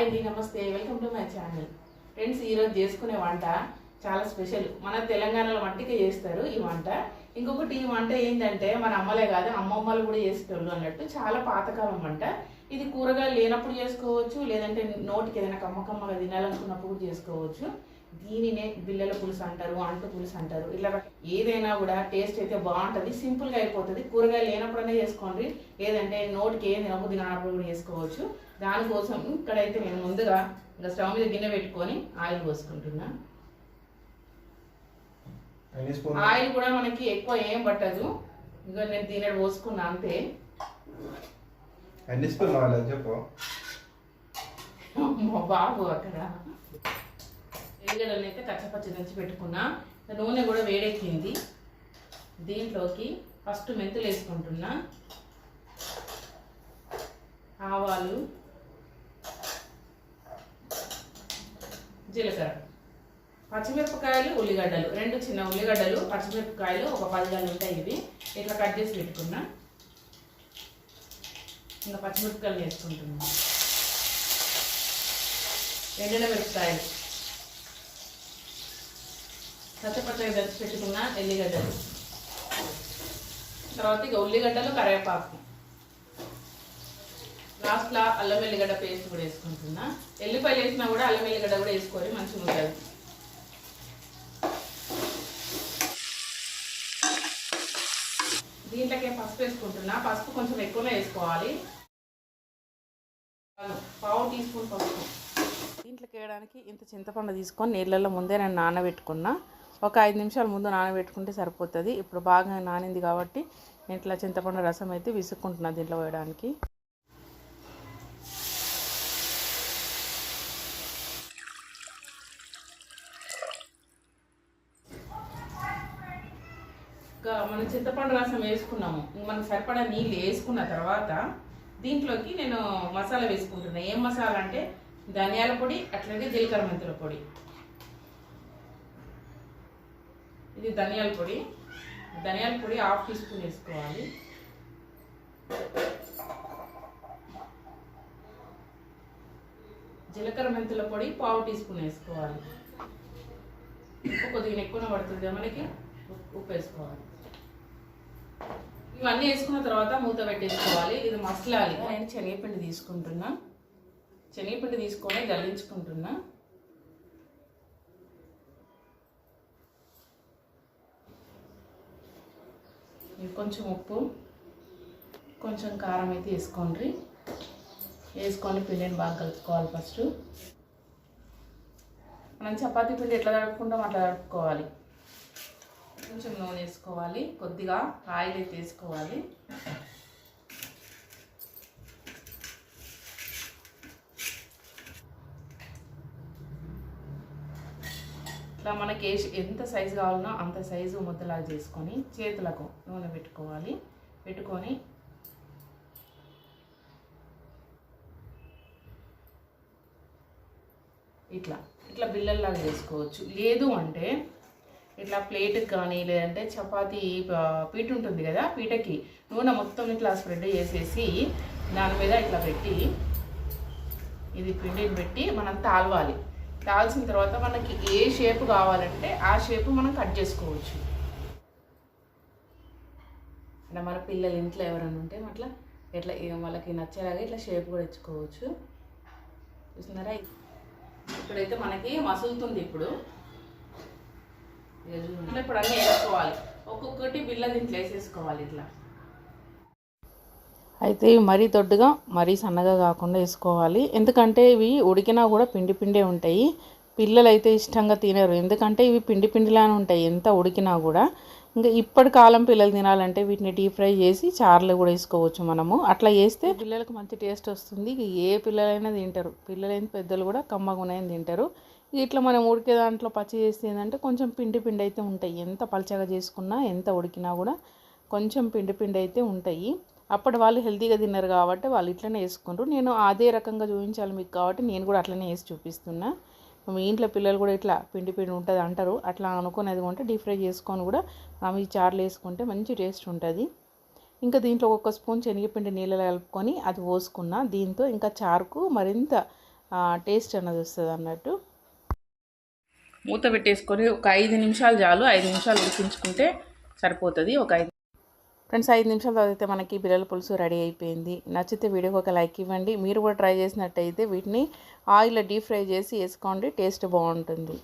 Hi అండి నమస్తే. Welcome to my channel friends ఈరోజు చేసుకునే వంట చాలా స్పెషల్ మన తెలంగాణలో మట్టికే చేస్తారు ఈ వంట. ఇంకొకటి ఈ వంట ఏంటంటే మన అమ్మలే కాదు అమ్మమ్మలు కూడా చేసేటోళ్ళు అన్నట్టు చాలా పాతకాలం వంట. ఇది కూరగాయలు లేనప్పుడు చేసుకోవచ్చు లేదంటే నోటికి ఏదైనా కమ్మకమ్మగా తినాలనుకున్నప్పుడు కూడా చేసుకోవచ్చు. దీనినే బిల్లల పులుసు అంటారు అంటు పులుసు అంటారు. ఇలా ఏదైనా కూడా టేస్ట్ అయితే బాగుంటుంది సింపుల్గా అయిపోతుంది. కూరగాయలు లేనప్పుడనే చేసుకోండి. లేదంటే నోటికి ఏం తినబుద్ధి కానప్పుడు కూడా చేసుకోవచ్చు. దానికోసం ఇక్కడైతే నేను ముందుగా ఇంకా స్టవ్ మీద గిన్నె పెట్టుకొని ఆయిల్ పోసుకుంటున్నా. ఆయిల్ కూడా మనకి ఎక్కువ ఏం పట్టదు. ఇంకా నేను దీని పోసుకున్నా అంతే. ఎన్ని స్పూన్ కావాలి అది చెప్పు. మా బాబు అక్కడ. ఉల్లిగడ్డలను అయితే కచ్చపచ్చి దంచి పెట్టుకున్నా. నూనె కూడా వేడెక్కింది. దీంట్లోకి ఫస్ట్ మెంతులు వేసుకుంటున్నా. ఆవాలు జీలకర్ర పచ్చిమిరపకాయలు ఉల్లిగడ్డలు. రెండు చిన్న ఉల్లిగడ్డలు పచ్చిమిరపకాయలు ఒక పదిగాలు ఉంటాయి ఇవి. ఇట్లా కట్ చేసి పెట్టుకున్నా. ఇంకా పచ్చిమిరపకాయలు వేసుకుంటున్నాను ఎండిన మిరపకాయలు. పచ్చపచ్చగా దంచి పెట్టుకున్న ఎల్లిగడ్డలు. తర్వాత ఇక ఉల్లిగడ్డలు కరివేపాకు. లాస్ట్లో అల్లం వెల్లిగడ్డ పేస్ట్ కూడా వేసుకుంటున్నా. ఎల్లిపాయలు వేసినా కూడా అల్లం వెల్లిగడ్డ కూడా వేసుకోవాలి మంచిగా ఉంటుంది. దీంట్లోకే పసుపు వేసుకుంటున్నా. పసుపు కొంచెం ఎక్కువనే వేసుకోవాలి. పావు టీ స్పూన్ పసుపు. దీంట్లోకి వేయడానికి ఇంత చింతపండు తీసుకొని నీళ్ళల్లో ముందే నేను నానబెట్టుకున్నా. ఒక ఐదు నిమిషాల ముందు నానబెట్టుకుంటే సరిపోతుంది. ఇప్పుడు బాగా నానింది కాబట్టి నేను ఇట్లా చింతపండు రసం అయితే విసుక్కుంటున్నా దీంట్లో వేయడానికి ఇంకా మనం చింతపండు రసం వేసుకున్నాము. మనకు సరిపడా నీళ్ళు వేసుకున్న తర్వాత దీంట్లోకి నేను మసాలా వేసుకుంటున్నాను ఏం మసాలా అంటే ధనియాల పొడి అట్లాగే జీలకర్ర మెంతుల పొడి. ఇది ధనియాల పొడి. ధనియాల పొడి హాఫ్ టీ స్పూన్ వేసుకోవాలి. జీలకర్ర మెంతుల పొడి పావు టీ స్పూన్ వేసుకోవాలి. ఉప్పు కొద్దిగా ఎక్కువ పడుతుంది మనకి ఉప్పు- ఉప్పు వేసుకోవాలి. ఇవన్నీ వేసుకున్న తర్వాత మూత పెట్టేసుకోవాలి. ఇది మసలాలి. నేను శనగపిండి తీసుకుంటున్నా. శనగపిండి తీసుకొని జల్లించుకుంటున్నా కొంచెం ఉప్పు కొంచెం కారం అయితే వేసుకోండి. వేసుకొని పిండిని బాగా కలుపుకోవాలి ఫస్ట్. మనం చపాతీ పిండి ఎట్లా తడుపుకుంటాం అట్లా తడుపుకోవాలి. కొంచెం నూనె వేసుకోవాలి కొద్దిగా ఆయిల్ అయితే వేసుకోవాలి. ఇట్లా మనకి ఏ ఎంత సైజు కావాలనో అంత సైజు ముద్దలాగా చేసుకొని చేతులకు నూనె పెట్టుకోవాలి. పెట్టుకొని ఇట్లా ఇట్లా బిల్లల్లాగా చేసుకోవచ్చు. లేదు అంటే ఇట్లా ప్లేట్కి కానీ లేదంటే చపాతీ పీట ఉంటుంది కదా పీటకి నూనె మొత్తం ఇట్లా స్ప్రెడ్ చేసేసి దాని మీద ఇట్లా పెట్టి ఇది పిండిని పెట్టి మనం తాల్వాలి. కాల్చిన తర్వాత మనకి ఏ షేప్ కావాలంటే ఆ షేప్ మనం కట్ చేసుకోవచ్చు. అంటే మన పిల్లలు ఇంట్లో ఎవరైనా ఉంటే అట్లా ఎట్లా వాళ్ళకి నచ్చేలాగా ఇట్లా షేప్ కూడా ఇచ్చుకోవచ్చు చూస్తున్నారా? ఇప్పుడైతే మనకి మసులుతుంది ఇప్పుడు. ఇప్పుడు అన్నీ వేసుకోవాలి. ఒక్కొక్కటి బిల్ల దీంట్లో వేసేసుకోవాలి ఇట్లా. అయితే మరీ దొడ్డుగా మరీ సన్నగా కాకుండా వేసుకోవాలి. ఎందుకంటే ఇవి ఉడికినా కూడా పిండి పిండే ఉంటాయి. పిల్లలు అయితే ఇష్టంగా తినరు. ఎందుకంటే ఇవి పిండి పిండిలానే ఉంటాయి. ఎంత ఉడికినా కూడా. ఇంకా ఇప్పటి కాలం పిల్లలు తినాలంటే వీటిని డీప్ ఫ్రై చేసి చారులు కూడా వేసుకోవచ్చు మనము. అట్లా చేస్తే పిల్లలకు మంచి టేస్ట్ వస్తుంది. ఏ పిల్లలైనా తింటారు. పిల్లలైన పెద్దలు కూడా కమ్మగునైనా తింటారు. ఇట్లా మనం ఉడికే దాంట్లో పచ్చి చేస్తే ఏంటంటే కొంచెం పిండి పిండి అయితే ఉంటాయి. ఎంత పలచగా చేసుకున్నా ఎంత ఉడికినా కూడా కొంచెం పిండి పిండి అయితే ఉంటాయి. అప్పటి వాళ్ళు హెల్తీగా తిన్నారు కాబట్టి వాళ్ళు ఇట్లనే వేసుకుంటారు. నేను అదే రకంగా చూపించాలి మీకు కాబట్టి నేను కూడా అట్లనే వేసి చూపిస్తున్నా. మీ ఇంట్లో పిల్లలు కూడా ఇట్లా పిండి పిండి ఉంటుంది అంటారు. అట్లా అనుకునేది ఉంటే డీప్ ఫ్రై చేసుకొని కూడా మనం ఈ చారులు వేసుకుంటే మంచి టేస్ట్ ఉంటుంది. ఇంకా దీంట్లో ఒక్కొక్క స్పూన్ శనగపిండి నీళ్ళలో కలుపుకొని అది పోసుకున్న. దీంతో ఇంకా చారుకు మరింత టేస్ట్ అన్నది వస్తుంది అన్నట్టు. మూత పెట్టేసుకొని ఒక ఐదు నిమిషాలు చాలు. ఐదు నిమిషాలు ఉడికించుకుంటే సరిపోతుంది. ఒక ఐదు ఫ్రెండ్స్ ఐదు నిమిషాల తర్వాత అయితే మనకి బిల్లల పులుసు రెడీ అయిపోయింది. నచ్చితే వీడియోకి ఒక లైక్ ఇవ్వండి. మీరు కూడా ట్రై చేసినట్టయితే వీటిని ఆయిల్లో డీప్ ఫ్రై చేసి వేసుకోండి. టేస్ట్ బాగుంటుంది.